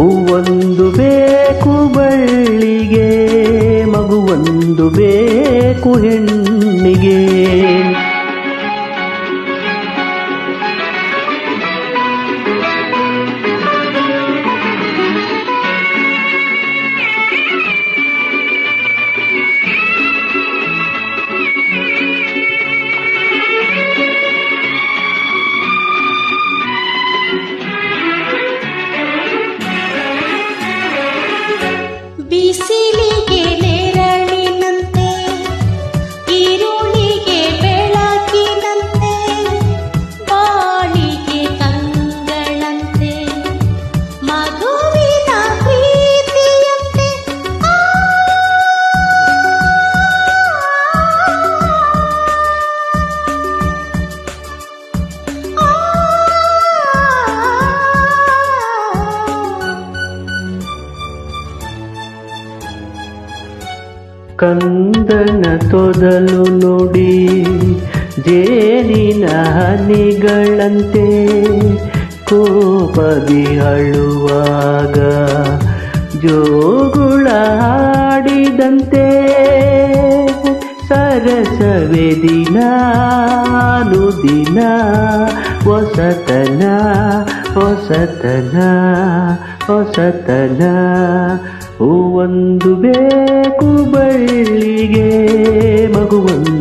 ಹೂವೊಂದು ಬೇಕು ಬಳ್ಳಿಗೆ ಮಗುವೊಂದು ಬೇಕು ಹೆಣ್ಣಿಗೆ. ಕಂದನ ತೊದಲು ನುಡಿ ಜೇನಿನ ಹನಿಗಳಂತೆ ಕೋಪದಿ ಅಳುವಾಗ ಜೋಗುಳ ಹಾಡಿದಂತೆ ಸರಸವೆ ದಿನ ದಿನ ಹೊಸತನ ಹೊಸತನ ಹೊಸತನ. ಹೂವೊಂದು ಬೇಕು ಬಳ್ಳಿಗೆ ಮಗುವೊಂದು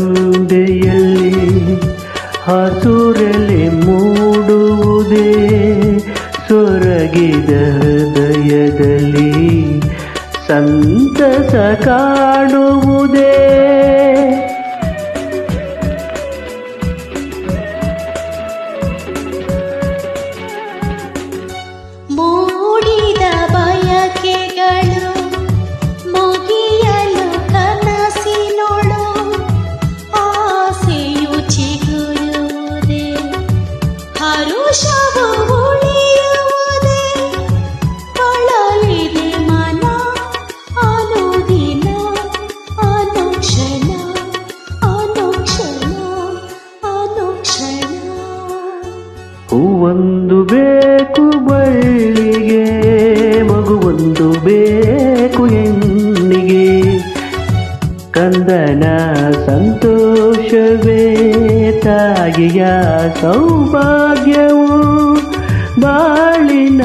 ಒಳಗಿದರಂಬೆಯಲ್ಲಿ ಹಸುರಲೆ ಮೂಡುವುದೇ ಸೊರಗಿದ ಹೃದಯದಲ್ಲಿ ಸಂತಸ ಕಾಣುವುದೇ ಹೂವೊಂದು ಬೇಕು ಬಳ್ಳಿಗೆ ಮಗುವೊಂದು ಬೇಕು ಹೆಣ್ಣಿಗೆ. ಕಂದನ ಸಂತೋಷವೇ ತಾಯಿಯ ಸೌಭಾಗ್ಯವು ಬಾಳಿನ